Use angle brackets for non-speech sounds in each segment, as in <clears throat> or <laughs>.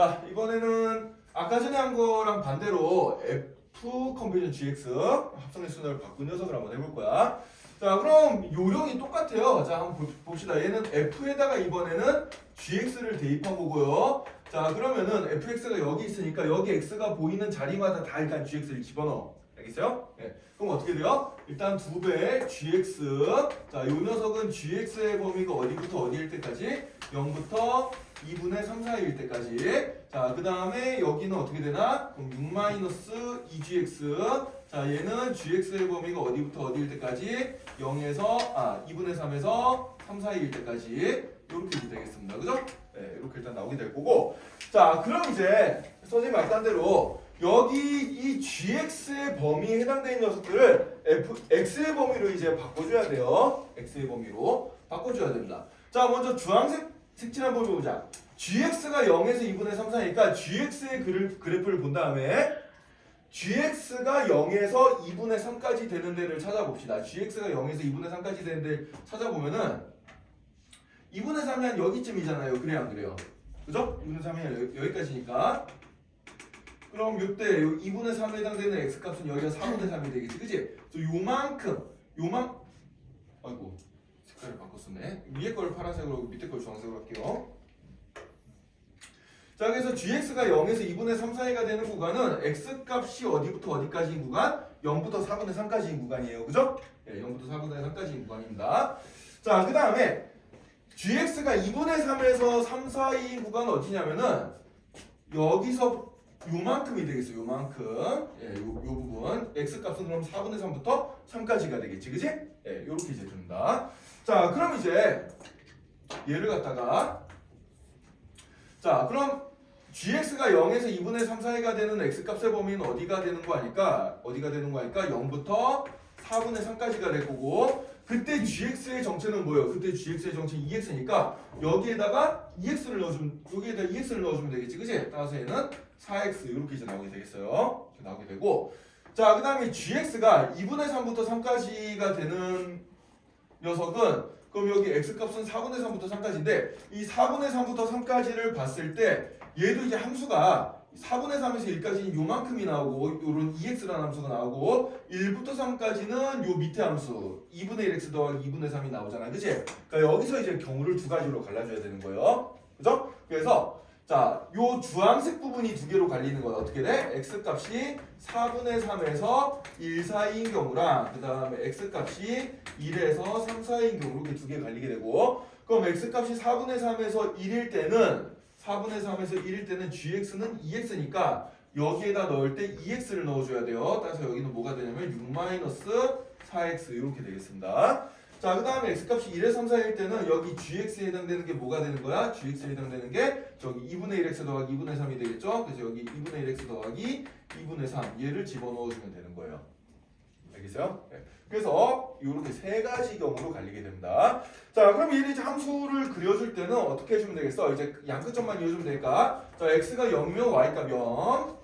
자, 이번에는 아까 전에 한 거랑 반대로 F 컨비전 GX 합성의 순환을 바꾼 녀석을 한번 해볼 거야. 자, 그럼 요령이 똑같아요. 자, 한번 보- 봅시다. 얘는 F에다가 이번에는 GX를 대입한 거고요. 자, 그러면은 FX가 여기 있으니까 여기 X가 보이는 자리마다 다 일단 GX를 집어넣어. 알겠어요? 네. 그럼 어떻게 돼요? 일단 두 배 GX. 자, 요 녀석은 GX의 범위가 어디부터 어디일 때까지? 0부터 2분의 3, 4일 때까지. 자, 그 다음에 여기는 어떻게 되나? 그럼 6 2gx. 자, 얘는 gx의 범위가 어디부터 어디일 때까지? 0에서, 아, 2분의 3에서 3, 4일 때까지. 이렇게 되겠습니다. 그죠? 네, 이렇게 일단 나오게 될 거고. 자, 그럼 이제 선생님 말한 대로 여기 이 gx의 범위에 해당되는 녀석들을 f, x의 범위로 이제 바꿔줘야 돼요. x의 범위로 바꿔줘야 됩니다. 자, 먼저 주황색 색칠 한번 보자. gx가 0에서 2분의 3, 4니까 gx의 그래프를 본 다음에 gx가 0에서 2분의 3까지 되는 데를 찾아봅시다. gx가 0에서 2분의 3까지 되는 데 찾아보면은 2분의 3이 한 여기쯤이잖아요. 그래야 안 그래요? 그죠? 2분의 3이 여기까지니까 그럼 이때 2분의 3에 해당되는 x값은 여기가 4분의 3이 되겠지. 그지? 저 요만큼 요만 아이고 색깔을 바꿨었네. 위에 걸 파란색으로 밑에 걸 주황색으로 할게요. 자 그래서 gx가 0에서 2분의 3 사이가 되는 구간은 x값이 어디부터 어디까지인 구간? 0부터 4분의 3까지인 구간이에요. 그죠? 예, 0부터 4분의 3까지인 구간입니다. 자, 그 다음에 gx가 2분의 3에서 3 사이인 구간은 어디냐면은 여기서 요만큼이 되겠어요. 요만큼. 예, 요, 요 부분. x값은 그럼 4분의 3부터 3까지가 되겠지. 그지? 예, 요렇게 이제 됩니다. 자, 그럼 이제 얘를 갖다가 자, 그럼 gx가 0에서 2분의 3 사이가 되는 x값의 범위는 어디가 되는 거 아닐까? 어디가 되는 거 아닐까? 0부터 4분의 3까지가 될 거고 그때 gx의 정체는 뭐예요? 그때 gx의 정체는 2x니까 여기에다가 2x를 넣어주면 여기에다 2x를 넣어주면 되겠지 그치? 따라서 얘는 4x 이렇게 이제 나오게 되겠어요 이렇게 나오게 되고 자 그 다음에 gx가 2분의 3부터 3까지가 되는 녀석은 그럼 여기 x값은 4분의 3부터 3까지인데 이 4분의 3부터 3까지를 봤을 때 얘도 이제 함수가 4분의 3에서 1까지는 요만큼이 나오고 요런 2x라는 함수가 나오고 1부터 3까지는 요 밑에 함수 2분의 1x 더하기 2분의 3이 나오잖아 그치? 그러니까 여기서 이제 경우를 두 가지로 갈라줘야 되는 거예요 그죠? 그래서 자, 요 주황색 부분이 두 개로 갈리는 건 어떻게 돼? x값이 4분의 3에서 1 사이인 경우랑 그 다음에 x값이 1에서 3 사이인 경우 이렇게 두 개 갈리게 되고 그럼 x값이 4분의 3에서 1일 때는 4분의 3에서 1일 때는 gx는 2x니까 여기에다 넣을 때 2x를 넣어줘야 돼요. 따라서 여기는 뭐가 되냐면 6-4x 이렇게 되겠습니다. 자, 그 다음에 x값이 1에 3, 4일 때는 여기 gx에 해당되는 게 뭐가 되는 거야? gx에 해당되는 게 저기 2분의 1x 더하기 2분의 3이 되겠죠? 그래서 여기 2분의 1x 더하기 2분의 3 얘를 집어넣어주면 되는 거예요. 알겠어요? 네. 그래서 이렇게 세 가지 경우로 갈리게 됩니다. 자, 그럼 얘를 이제 함수를 그려줄 때는 어떻게 해주면 되겠어? 이제 양끝점만 이어주면 될까? 자, x가 0면 y값 0.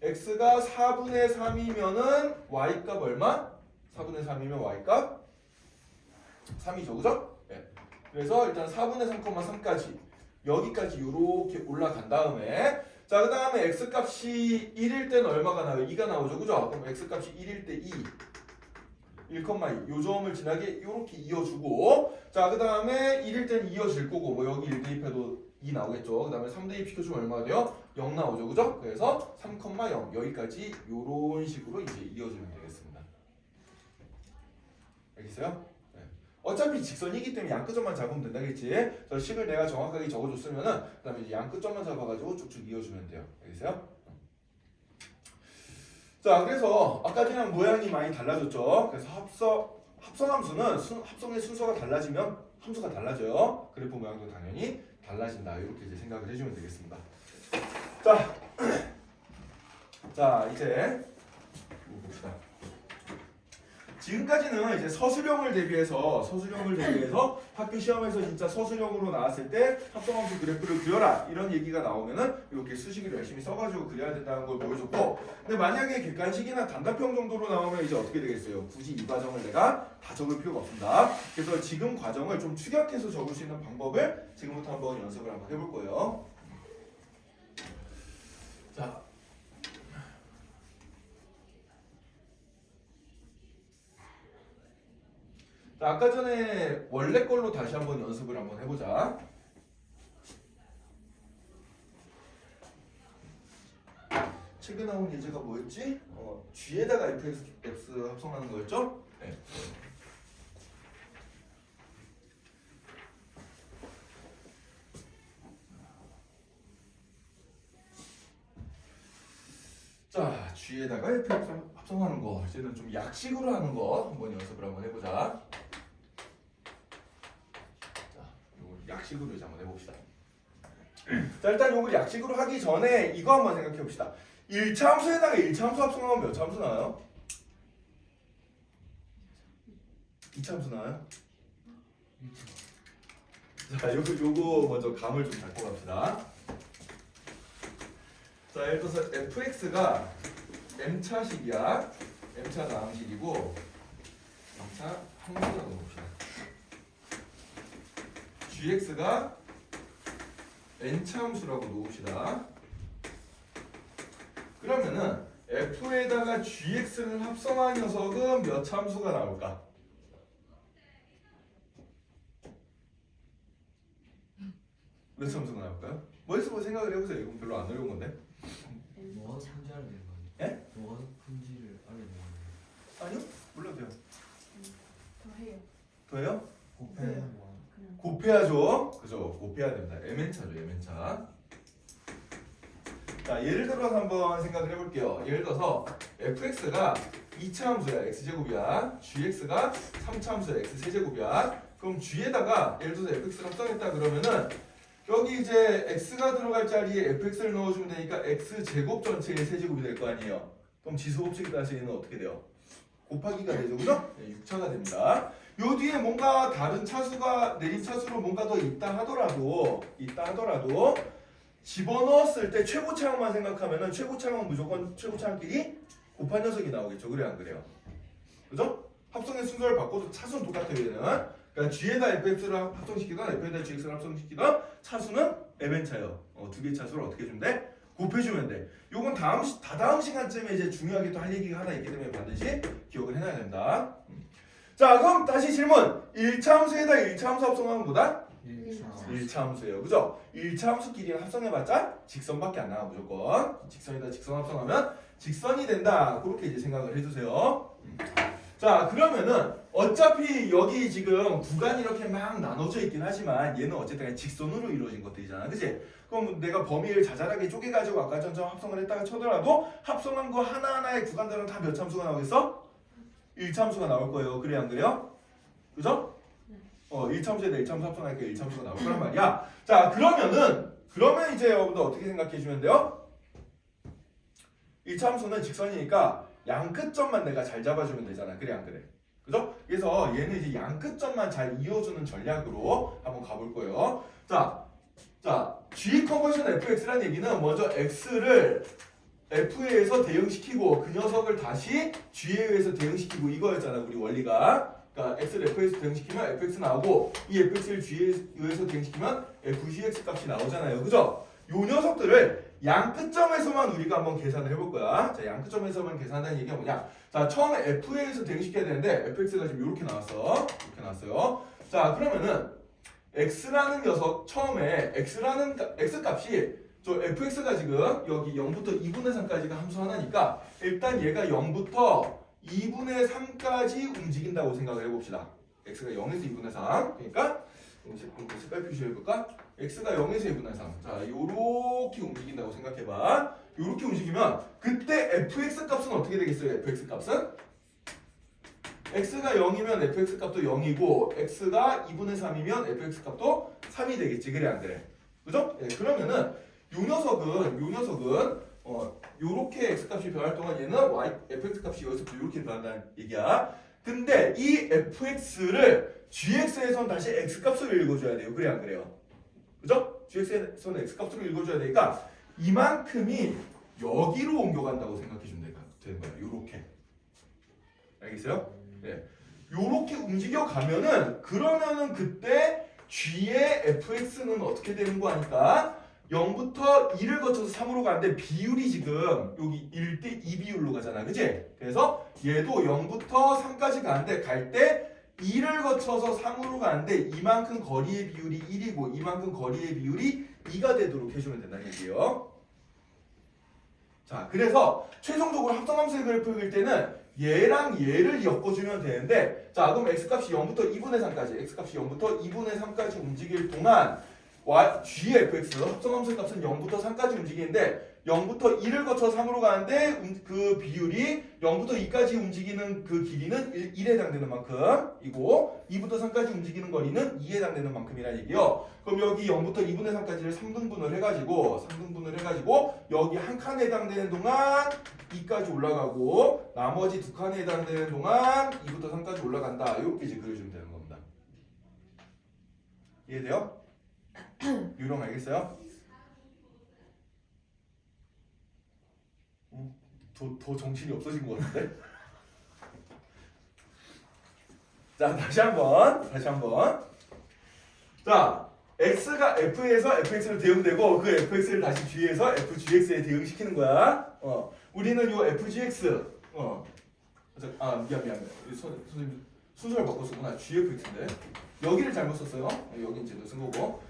x가 4분의 3이면은 y값 얼마? 4분의 3이면 y값 3이죠, 그죠? 네. 그래서 일단 4분의 3,3까지 여기까지 이렇게 올라간 다음에 자, 그 다음에 x값이 1일 때는 얼마가 나와요? 2가 나오죠, 그죠? 그럼 x값이 1일 때 2. 1,2. 요 점을 지나게 이렇게 이어주고 자, 그 다음에 1일 때는 이어질 거고 뭐 여기 1 대입해도 2 나오겠죠. 그 다음에 3 대입 시켜주면 얼마가 돼요? 0 나오죠, 그죠? 그래서 3,0 여기까지 요런 식으로 이제 이어주면 되겠습니다. 알겠어요? 네. 어차피 직선이기 때문에 양끝점만 잡으면 된다겠지. 저 식을 내가 정확하게 적어줬으면은 그 다음에 이제 양끝점만 잡아가지고 쭉쭉 이어주면 돼요. 알겠어요? 자, 그래서 아까 전이랑 모양이 많이 달라졌죠. 그래서 합성 합성함수는 순, 합성의 순서가 달라지면 함수가 달라져요. 그래프 모양도 당연히 달라진다. 이렇게 이제 생각을 해주면 되겠습니다. 자, <clears throat> 자 이제 봅시다. 지금까지는 이제 서술형을 대비해서 서술형을 대비해서 학교 시험에서 진짜 서술형으로 나왔을 때 합성함수 그래프를 그려라 이런 얘기가 나오면은 이렇게 수식을 열심히 써가지고 그려야 된다는 걸 보여줬고 근데 만약에 객관식이나 단답형 정도로 나오면 이제 어떻게 되겠어요? 굳이 이 과정을 내가 다 적을 필요가 없습니다. 그래서 지금 과정을 좀 축약해서 적을 수 있는 방법을 지금부터 한번 연습을 한번 해볼 거예요. 자, 아까 전에 원래 걸로 다시 한번 연습을 한번 해보자. 최근에 나온 예제가 뭐였지? 어, G에다가 fx x 합성하는 거였죠? 네. 자, G에다가 fx 합성하는 거 이제는 좀 약식으로 하는 거 한번 연습을 한번 해보자. 자, 이걸 약식으로 이제 한번 해봅시다. 자, 일단 이걸 약식으로 하기 전에 이거 한번 생각해 봅시다. 1차 함수에다가 1차 함수 합성하면 몇 차 함수 나와요? 2차 함수 나와요? 자, 요거 요거 먼저 감을 좀 잡고 갑시다. 자, 예를 들어서 fx가 m차식이야. m차 다항식이고 m차 봅시다. Gx가 n차 함수라고 놓읍시다. 그러면은 f에다가 gx를 합성한 녀석은 몇차 함수가 나올까? 몇차 함수가 나올까요? 머릿속으로 생각을 해보세요. 이건 별로 안 어려운 건데. 뭐가 품지 알아내는 거 아니에요? 예? 뭐가 품지를 알아내는 거 아니요? 몰라도 돼요. 더 해요. 더해요? 곱해야 뭐 그냥 곱해야죠. 그죠? 곱해야 됩니다. mn차죠, mn차. 자, 예를 들어서 한번 생각을 해볼게요. 예를 들어서 fx가 2차 함수야, x제곱이야. gx가 3차 함수야, x세제곱이야. 그럼 g에다가 예를 들어서 fx를 합성했다 그러면은 여기 이제 x가 들어갈 자리에 fx를 넣어주면 되니까 x제곱 전체의 세제곱이 될 거 아니에요. 그럼 따라서 얘는 어떻게 돼요? 곱하기가 되죠, 그죠? 네, 6차가 됩니다. 요 뒤에 뭔가 다른 차수가 내린 차수로 뭔가 더 있다 하더라도 있다 하더라도 집어넣었을 때 최고 차항만 생각하면은 최고 차항은 무조건 최고 차항끼리 곱한 녀석이 나오겠죠. 그래 안 그래요? 그죠? 합성의 순서를 바꿔도 차수는 똑같아요. 얘는. 그러니까 G에다 FX를 합성시키던 F에다 GX를 합성시키던 차수는 mn차예요. 어, 두 개 차수를 어떻게 해주면 돼? 곱해주면 돼. 요건 다음 시- 다다음 시간쯤에 이제 중요하게 또 할 얘기가 하나 있기 때문에 반드시 기억을 해놔야 된다. 음. 자 그럼 다시 질문 1차 함수에다 1차 함수 합성하면 뭐다? 1차 1차 함수예요 그죠? 1차 함수끼리는 합성해봤자 직선밖에 안 나와 무조건 직선이다 직선 합성하면 직선이 된다 그렇게 이제 생각을 해주세요 음. 자 그러면은 어차피 여기 지금 구간이 이렇게 막 나눠져 있긴 하지만 얘는 어쨌든 직선으로 이루어진 것들이잖아 그치? 그럼 내가 범위를 자잘하게 쪼개가지고 아까 전처럼 합성을 했다가 쳐더라도 합성한 거 하나하나의 구간들은 다 몇 참수가 나오겠어? 1참수가 나올 거예요. 그래 안 그래요? 그죠? 어, 1참수에다 1참수 합성하니까 1참수가 나올 거란 말이야. 자, 그러면은 그러면 이제 여러분들 어떻게 생각해 주면 돼요? 1참수는 직선이니까 양 끝점만 내가 잘 잡아주면 되잖아. 그래 안 그래? 그죠? 그래서 얘는 이제 양 끝점만 잘 이어주는 전략으로 한번 가볼 거예요. 자, 자, G 컨버션 fx라는 얘기는 먼저 x를 f에서 대응시키고 그 녀석을 다시 g에 의해서 대응시키고 이거였잖아 우리 원리가. 그러니까 x를 f에서 대응시키면 fx 나오고 이 fx를 g에 의해서 대응시키면 fgx 값이 나오잖아요. 그죠? 요 녀석들을 양 끝점에서만 우리가 한번 계산을 해볼 거야. 자 양 끝점에서만 계산하는 얘기가 뭐냐? 자 처음에 의해서 대응시켜야 되는데 fx가 지금 이렇게 나왔어. 이렇게 나왔어요. 자 그러면은 x라는 녀석 처음에 x라는 가- x 값이 저 fx가 지금 여기 0부터 2분의 3까지가 함수 하나니까 일단 얘가 0부터 2분의 3까지 움직인다고 생각을 해봅시다. x가 0에서 2분의 3. 그러니까 이제 색깔 표시해볼까? x가 0에서 2분의 3. 자, 요렇게 움직인다고 생각해봐. 요렇게 움직이면 그때 fx 값은 어떻게 되겠어요? fx 값은? x가 0이면 fx 값도 0이고 x가 2분의 3이면 fx 값도 3이 되겠지. 그래 안 그래? 그죠? 예, 그러면은 요 녀석은 요 녀석은 어 요렇게 x 값이 변할 동안 얘는 y fx 값이 여기서부터 요렇게 변한다는 얘기야. 근데 이 fx를 gx에선 다시 x 값으로 읽어줘야 돼요. 그래 안 그래요? 그죠? gx에서는 x 값으로 읽어줘야 되니까 이만큼이 여기로 옮겨간다고 생각해 주면 되- 되는 거야. 요렇게. 알겠어요? 네. 요렇게 움직여 가면은 그러면은 그때 g의 fx는 어떻게 되는 거 아니까 0부터 2를 거쳐서 3으로 가는데 비율이 지금 여기 1대 2 비율로 가잖아. 그지? 그래서 얘도 0부터 3까지 가는데 갈 때 2를 거쳐서 3으로 가는데 이만큼 거리의 비율이 1이고 이만큼 거리의 비율이 2가 되도록 해주면 된다는 얘기예요. 자, 그래서 최종적으로 합성함수의 그래프 그릴 때는 얘랑 얘를 엮어주면 되는데 자, 그럼 x값이 0부터 2분의 3까지 x값이 0부터 2분의 3까지 움직일 동안 y, gfx 합성함수의 값은 0부터 3까지 움직이는데 0부터 1을 거쳐 3으로 가는데 음, 그 비율이 0부터 2까지 움직이는 그 길이는 1, 1에 해당되는 만큼이고 2부터 3까지 움직이는 거리는 2에 해당되는 만큼이라는 얘기요. 그럼 여기 0부터 2분의 3까지를 3등분을 해가지고 3등분을 해가지고 여기 한 칸에 해당되는 동안 2까지 올라가고 나머지 두 칸에 해당되는 동안 2부터 3까지 올라간다. 이렇게 이제 그려주면 되는 겁니다. 이해돼요? <coughs> 유령 알겠어요? 어, 더, 더 정신이 없어진 것 같은데? <laughs> 자 다시 한번 다시 한번. 자 x가 f에서 fx로 대응되고 그 fx를 다시 g에서 fgx에 대응시키는 거야. 어 우리는 요 fgx 어. 자, 아 미안 미안 미안. 순서를 바꿨었구나. Gfx인데 여기를 잘못 썼어요. 여기 이제 쓴 거고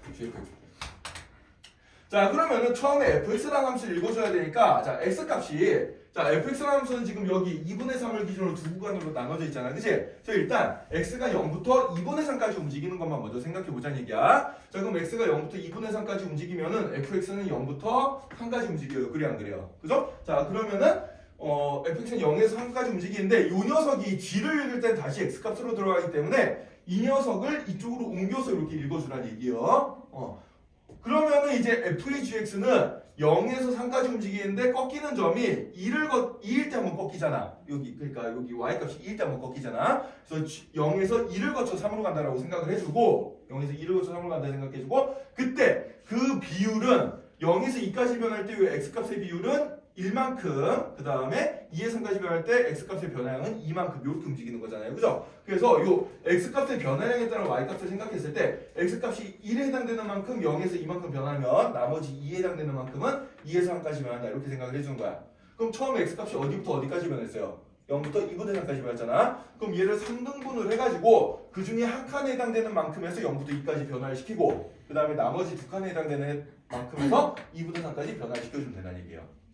자 그러면은 처음에 fx라는 함수를 읽어줘야 되니까 자 x값이 자 fx라는 함수는 지금 여기 2분의 3을 기준으로 두 구간으로 나눠져 있잖아 그치? 저 일단 x가 0부터 2분의 3까지 움직이는 것만 먼저 생각해 보자는 얘기야. 자 그럼 x가 0부터 2분의 3까지 움직이면은 fx는 0부터 3까지 움직여요. 그래 안 그래요? 그죠? 자 그러면은 어 fx는 0에서 3까지 움직이는데 이 녀석이 g를 읽을 땐 다시 x값으로 들어가기 때문에 이 녀석을 이쪽으로 옮겨서 이렇게 읽어주라는 얘기예요 어 그러면은 이제 f의 gx는 0에서 3까지 움직이는데 꺾이는 점이 2를 거, 2일 때 한번 꺾이잖아. 여기 그러니까 여기 y 값이 2일 때 한번 꺾이잖아. 그래서 0에서 2를 거쳐 3으로 간다라고 생각을 해주고 0에서 2를 거쳐 3으로 간다 생각해주고 그때 그 비율은 0에서 2까지 변할 때 이 x 값의 비율은 1만큼 그 다음에 2에서 3까지 변할 때 x 값의 변화량은 2만큼 이렇게 움직이는 거잖아요. 그죠? 그래서 요 x 값의 변화량에 따른 y 값을 생각했을 때 x 값이 1에 해당되는 만큼 0에서 2만큼 변하면 나머지 2에 해당되는 만큼은 2에서 3까지 변한다. 이렇게 생각을 해주는 거야. 그럼 처음에 x 값이 어디부터 어디까지 변했어요? 0부터 2분의 3까지 변했잖아. 그럼 얘를 3등분을 해가지고 그 중에 한 칸에 해당되는 만큼에서 0부터 2까지 변화를 시키고 그 다음에 나머지 두 칸에 해당되는 만큼에서 2부터 3까지 변화를 시켜주면 된다는 얘기예요.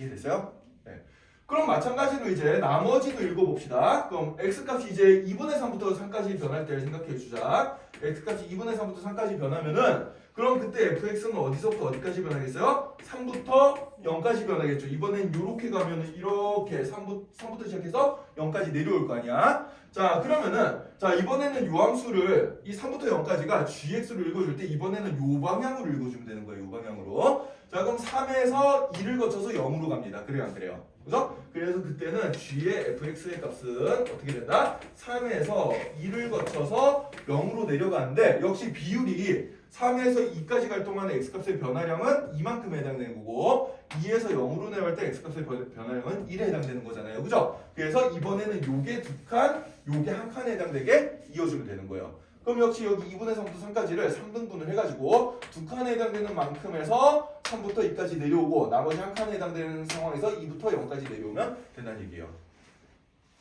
이해됐어요? 네. 그럼 마찬가지로 이제 나머지도 읽어봅시다. 그럼 x값이 이제 2분의 3부터 3까지 변할 때를 생각해 주자. x값이 2분의 3부터 3까지 변하면은 그럼 그때 fx는 어디서부터 어디까지 변하겠어요? 3부터 0까지 변하겠죠. 이번엔 이렇게 가면은 이렇게 3부, 3부터 시작해서 0까지 내려올 거 아니야. 자 그러면은 자 이번에는 요 함수를 이 3부터 0까지가 gx로 읽어줄 때 이번에는 요 방향으로 읽어주면 되는 거예요. 요 방향으로. 자 그럼 3에서 2를 거쳐서 0으로 갑니다. 그래요 안 그래요? 그죠? 그래서 그때는 g의 fx의 값은 어떻게 된다? 3에서 2를 거쳐서 0으로 내려가는데 역시 비율이 3에서 2까지 갈 동안의 x값의 변화량은 이만큼에 해당되는 거고 2에서 0으로 내려갈 때 x값의 변- 변화량은 1에 해당되는 거잖아요. 그죠? 그래서 이번에는 요게 두 칸, 요게 한 칸에 해당되게 이어주면 되는 거예요. 그럼 역시 여기 2분의 3부터 3까지를 3등분을 해가지고 두 칸에 해당되는 만큼에서 3부터 2까지 내려오고 나머지 한 칸에 해당되는 상황에서 2부터 0까지 내려오면 된다는 얘기예요.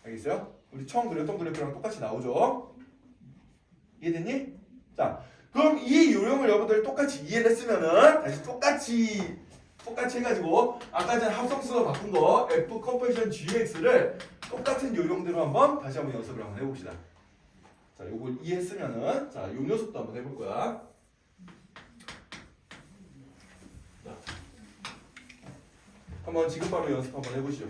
알겠어요? 우리 처음 그렸던 그래프랑 똑같이 나오죠? 이해됐니? 자, 그럼 이 요령을 여러분들 똑같이 이해를 했으면은 다시 똑같이 똑같이 해가지고 아까 전에 합성수로 바꾼 거 F 컴퍼레이션 GX를 똑같은 요령대로 한번 다시 한번 연습을 한번 해봅시다. 자, 요걸 이해했으면은 자, 요 녀석도 한번 해볼 거야. 자, 한번 지금 바로 연습 한번 해보시죠.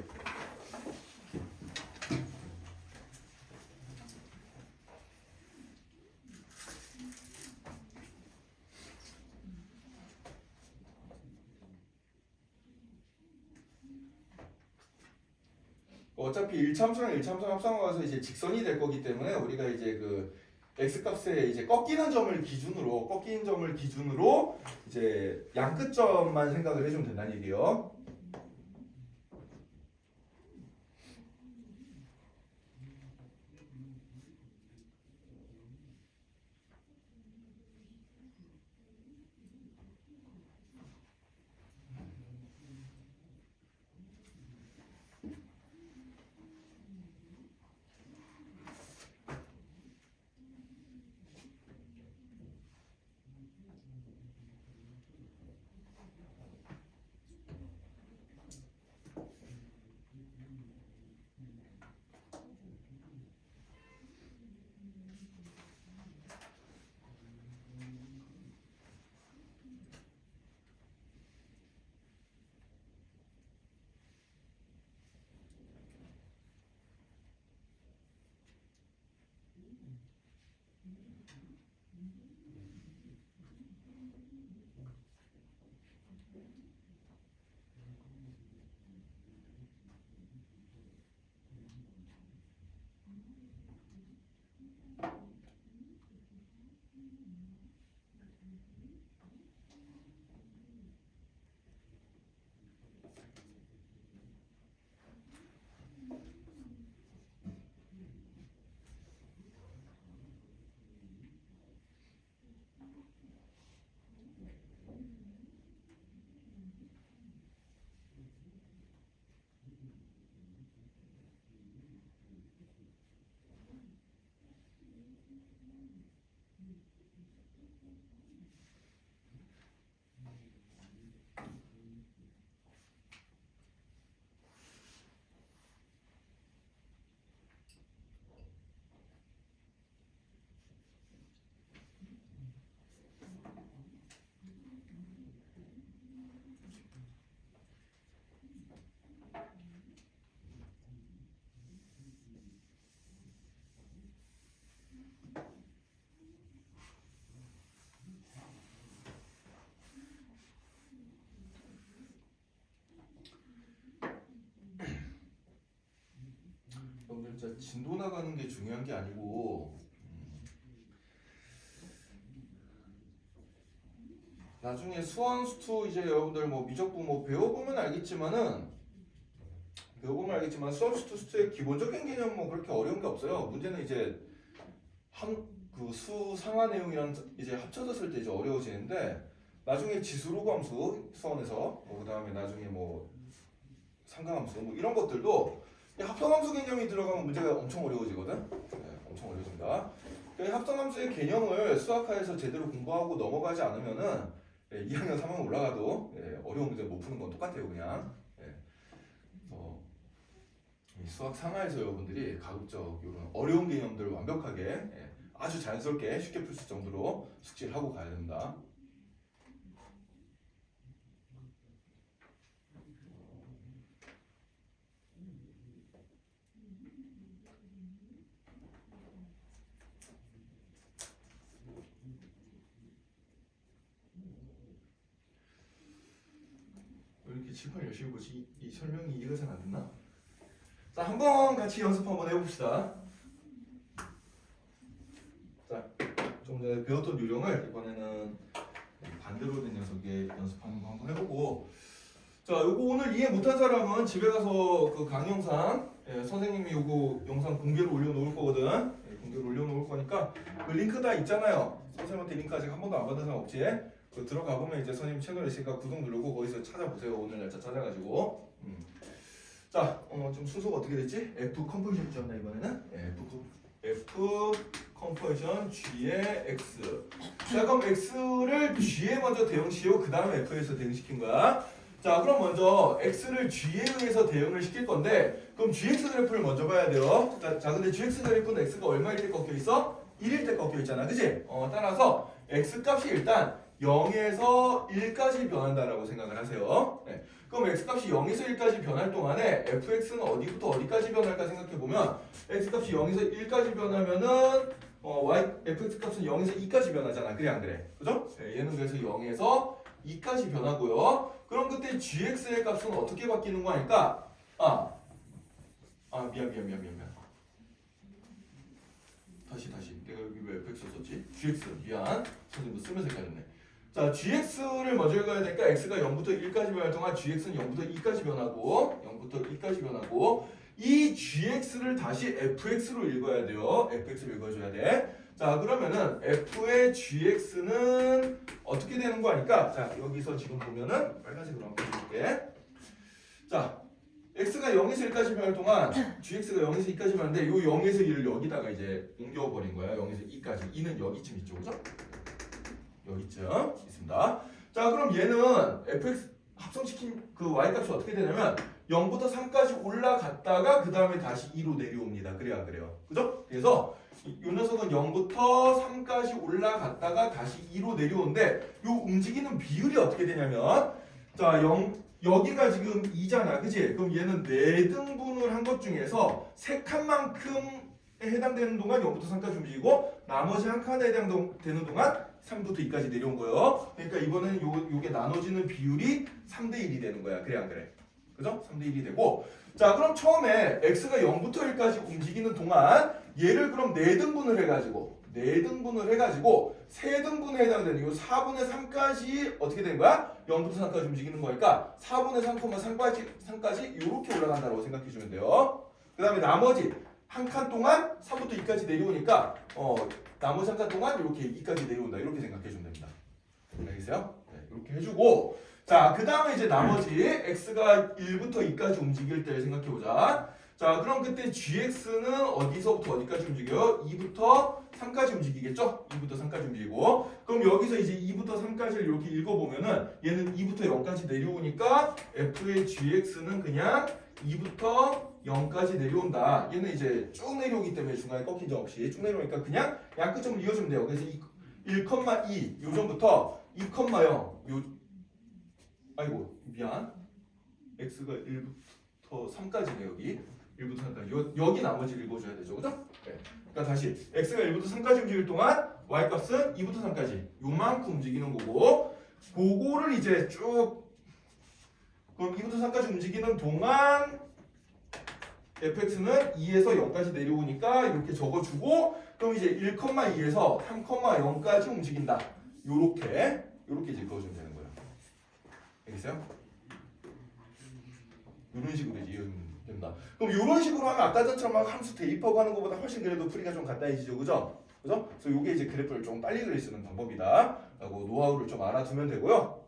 어차피 1참수랑 1참수 합성하면서 이제 직선이 될 거기 때문에 우리가 이제 그 x 값에 이제 꺾이는 점을 기준으로 꺾이는 점을 기준으로 이제 양 끝점만 생각을 해주면 된다는 얘기예요. 그러니까 진도 나가는 게 중요한 게 아니고. 음, 나중에 수원 수투 이제 여러분들 뭐 미적분 뭐 배워보면 알겠지만은 배워보면 알겠지만 수원 수투 수투의 기본적인 개념 뭐 그렇게 어려운 게 없어요. 문제는 이제 한 그 수 상하 내용이랑 이제 합쳐졌을 때 이제 어려워지는데 나중에 지수로 함수 수원에서. 뭐 그다음에 나중에 뭐 상가함수 뭐 이런 것들도 이 합성함수 개념이 들어가면 문제가 엄청 어려워지거든. 네, 엄청 어려워집니다. 이 합성함수의 개념을 수학과에서 제대로 공부하고 넘어가지 않으면은 예, 2학년 3학년 올라가도 예, 어려운 문제 못 푸는 건 똑같아요, 그냥. 예. 그래서 이 수학 상하에서 여러분들이 가급적 이런 어려운 개념들을 완벽하게 예, 아주 자연스럽게 쉽게 풀 수 있을 정도로 숙지를 하고 가야 됩니다. 왜 이렇게 칠판 열심히 보지? 이, 이 설명이 이해가 잘안 됐나? 자, 한번 같이 연습 한번 해봅시다. 자, 좀 전에 배웠던 요령을 이번에는 반대로 된 녀석의 연습하는 거 한번 해보고 자, 요거 오늘 이해 못한 사람은 집에 가서 그 강영상 예, 선생님이 요거 영상 공개로 올려놓을 거거든. 예, 공개로 올려놓을 거니까 그 링크 다 있잖아요. 선생님한테 링크 아직 한 번도 안 받은 사람 없지? 그 들어가 보면 이제 선생님 채널에 있으니까 구독 누르고 거기서 찾아보세요. 오늘 날짜 찾아가지고. 음. 자, 어, 좀 순서가 어떻게 됐지? F 컴포지션 였나 이번에는? 예, F 컴- F 컴포지션 G의 X. 자, 그럼 X를 G에 먼저 대응시키고 그 다음에 F에서 대응시킨 거야. 자, 그럼 먼저 X를 G에 의해서 대응을 시킬 건데, 그럼 GX 그래프를 먼저 봐야 돼요. 자, 자 근데 GX 그래프는 X가 얼마일 때 꺾여 있어? 1일 때 꺾여 있잖아, 그지? 어, 따라서 X 값이 일단 0에서 1까지 변한다라고 생각을 하세요. 네. 그럼 x 값이 0에서 1까지 변할 동안에 fx는 어디부터 어디까지 변할까 생각해 보면 x 값이 0에서 1까지 변하면은 어, y fx 값은 0에서 2까지 변하잖아. 그래 안 그래? 그죠? 네, 얘는 그래서 0에서 2까지 변하고요. 그럼 그때 gx의 값은 어떻게 바뀌는 거 아닐까? 아, 아 미안 미안 미안 미안 미안. 다시 다시 내가 여기 왜 fx 썼지? gx 미안. 선생님도 쓰면서 헷갈렸네. 자, gx를 먼저 읽어야 되니까 x가 0부터 1까지 변할 동안 gx는 0부터 2까지 변하고 0부터 2까지 변하고 이 gx를 다시 fx로 읽어야 돼요. fx로 읽어줘야 돼. 자, 그러면은 f의 gx는 어떻게 되는 거 아니까? 자, 여기서 지금 보면은 빨간색으로 한번 해볼게. 자, x가 0에서 1까지 변할 동안 gx가 0에서 2까지 변하는데 요 0에서 1을 여기다가 이제 옮겨버린 거야. 0에서 2까지. 2는 여기쯤 있죠, 그죠? 여기쯤 있습니다. 자, 그럼 얘는 fx 합성시킨 그 y 값이 어떻게 되냐면 0부터 3까지 올라갔다가 그 다음에 다시 2로 내려옵니다. 그래야 안 그래요? 그죠? 그래서 이, 이 녀석은 0부터 3까지 올라갔다가 다시 2로 내려오는데 요 움직이는 비율이 어떻게 되냐면 자, 0 여기가 지금 2잖아. 그지? 그럼 얘는 4등분을 한 것 중에서 3칸만큼에 해당되는 동안 0부터 3까지 움직이고 나머지 한 칸에 해당되는 동안 3부터 2까지 내려온 거예요. 그러니까 이번에는 요, 요게 나눠지는 비율이 3대 1이 되는 거야. 그래 안 그래? 그죠? 3대 1이 되고 자 그럼 처음에 x가 0부터 1까지 움직이는 동안 얘를 그럼 4등분을 해가지고 4등분을 해가지고 3등분에 해당되는 요 4분의 3까지 어떻게 된 거야? 0부터 3까지 움직이는 거니까 4분의 3,3까지 3까지 이렇게 올라간다고 생각해 주면 돼요. 그 다음에 나머지 한 칸 동안 3부터 2까지 내려오니까 어 나머지 한 칸 동안 이렇게 2까지 내려온다 이렇게 생각해 주면 됩니다. 알겠어요? 네, 이렇게 해주고 자 그 다음에 이제 나머지 x가 1부터 2까지 움직일 때를 생각해 보자. 자 그럼 그때 gx는 어디서부터 어디까지 움직여요? 2부터 3까지 움직이겠죠? 2부터 3까지 움직이고 그럼 여기서 이제 2부터 3까지를 이렇게 읽어보면은 얘는 2부터 0까지 내려오니까 f의 gx는 그냥 2부터 0까지 내려온다. 얘는 이제 쭉 내려오기 때문에 중간에 꺾인 적 없이 쭉 내려오니까 그냥 양끝점을 이어주면 돼요. 그래서 1,2 요점부터 2,0 요 아이고 미안 x가 1부터 3까지네 여기 1부터 3까지 요, 여기 나머지 읽어줘야 되죠 그죠? 네. 그러니까 다시 x가 1부터 3까지 움직일 동안 y 값은 2부터 3까지 요만큼 움직이는 거고 그거를 이제 쭉 그럼 2부터 3까지 움직이는 동안 fx는 2에서 0까지 내려오니까 이렇게 적어주고 그럼 이제 1,2에서 3,0까지 움직인다. 요렇게 요렇게 이제 그어주면 되는 거예요. 알겠어요? 이런 식으로 이제 이해하면 된다. 그럼 이런 식으로 하면 아까 전처럼 막 함수 대입하고 하는 것보다 훨씬 그래도 풀이가 좀 간단해지죠, 그죠? 그죠? 그래서 이게 이제 그래프를 좀 빨리 그릴 수 있는 방법이다라고 노하우를 좀 알아두면 되고요.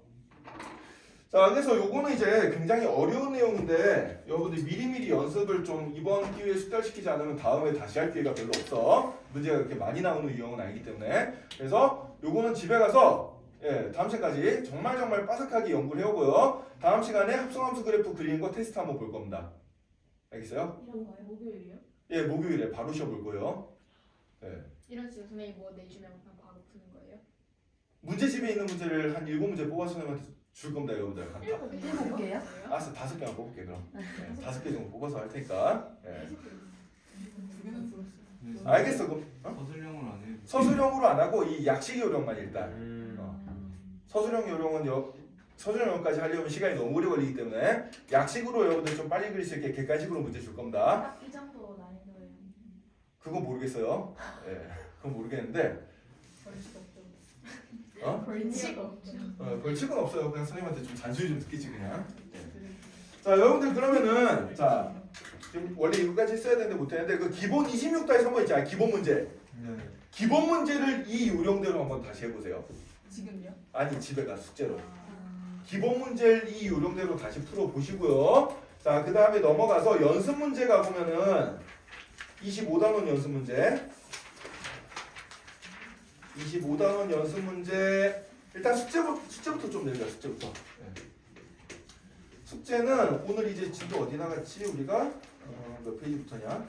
자, 그래서 요거는 이제 굉장히 어려운 내용인데 여러분들 미리미리 연습을 좀 이번 기회에 숙달시키지 않으면 다음에 다시 할 기회가 별로 없어. 문제가 그렇게 많이 나오는 유형은 아니기 때문에. 그래서 요거는 집에 가서 예, 다음 시간까지 정말 정말 빠삭하게 연구를 해오고요. 다음 시간에 합성함수 그래프 그리는 거 테스트 한번 볼 겁니다. 알겠어요? 이런 거요? 목요일이요? 예, 목요일에 바로 시험 볼 거예요. 예. 이런 식으로 선생님 뭐 내주면 바로 푸는 거예요? 문제집에 있는 문제를 한 일곱 문제 뽑아서 선생님한테 줄 겁니다, 여러분들. 한 다, 일곱 개. 개요? 알았어, 다섯 개만 뽑을게 그럼. 예, 다섯 개 정도 뽑아서 할 테니까. 예. 네. 알겠어, 그럼 어? 서술형을 안 해요. 서술형으로 안 하고 이 약식 요령만 일단. 음. 어. 서술형 요령은 여, 서술형까지 하려면 시간이 너무 오래 걸리기 때문에 약식으로 여러분들 좀 빨리 그릴 수 있게 객관식으로 문제 줄 겁니다. 딱 이 정도 난이도예요. 그건 모르겠어요. 예, 그건 모르겠는데. 어? 벌칙 없죠. 어, 벌칙은 없어요. 그냥 선생님한테 좀 잔소리 좀 듣겠지 그냥. 자 여러분들 그러면은 자 지금 원래 이거까지 써야 되는데 못했는데 그 기본 26다에서 한번 있잖아요. 기본 문제. 네. 기본 문제를 이 요령대로 한번 다시 해보세요. 지금요? 아니 집에 가 숙제로. 아, 기본 문제를 이 요령대로 다시 풀어 보시고요. 자, 그 다음에 넘어가서 연습 문제 가보면은 25단원 연습 문제. 25단원 연습 문제. 일단 숙제부터, 숙제부터 좀 내자, 숙제부터. 네. 숙제는 오늘 이제 진도 어디 나갔지? 우리가? 어, 몇 페이지부터냐?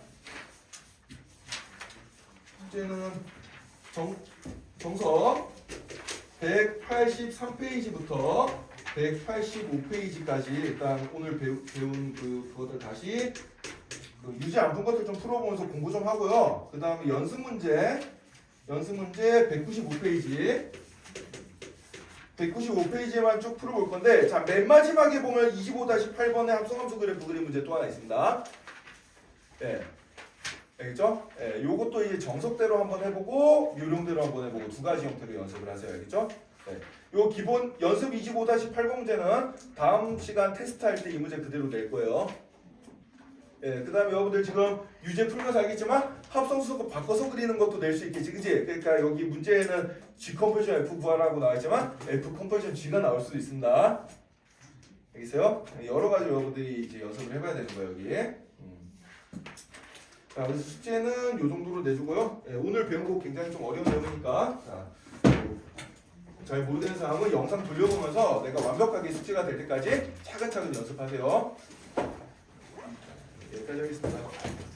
숙제는 정, 정석 183페이지부터 185페이지까지 일단 오늘 배우, 배운 그 그것들 다시 그 유지 안 푼 것들 좀 풀어보면서 공부 좀 하고요. 그 다음에 연습 문제 연습 문제 195페이지 195페이지만 쭉 풀어볼 건데 자 맨 마지막에 보면 25-8번의 합성함수 그래프 그림 문제 또 하나 있습니다. 네. 알겠죠? 예, 요것도 이제 정석대로 한번 해보고 요령대로 한번 해보고 두 가지 형태로 연습을 하세요. 알겠죠? 네. 요 기본 연습 25-8번 문제는 다음 시간 테스트 할 때 이 문제 그대로 낼 거예요. 예, 그 다음에 여러분들 지금 유제 풀면서 알겠지만 합성수도 바꿔서 그리는 것도 낼 수 있겠지, 그지? 그러니까 여기 문제에는 G 컴포지션 F 구하라고 나와있지만 F 컴포지션 G가 나올 수도 있습니다. 알겠어요? 여러 가지 여러분들이 이제 연습을 해봐야 되는 거예요, 여기. 음. 자, 그래서 숙제는 요 정도로 내주고요. 예, 오늘 배운 거 굉장히 좀 어려운 내용이니까 자, 잘 모르는 사람은 영상 돌려보면서 내가 완벽하게 숙제가 될 때까지 차근차근 연습하세요. 여기까지 하겠습니다.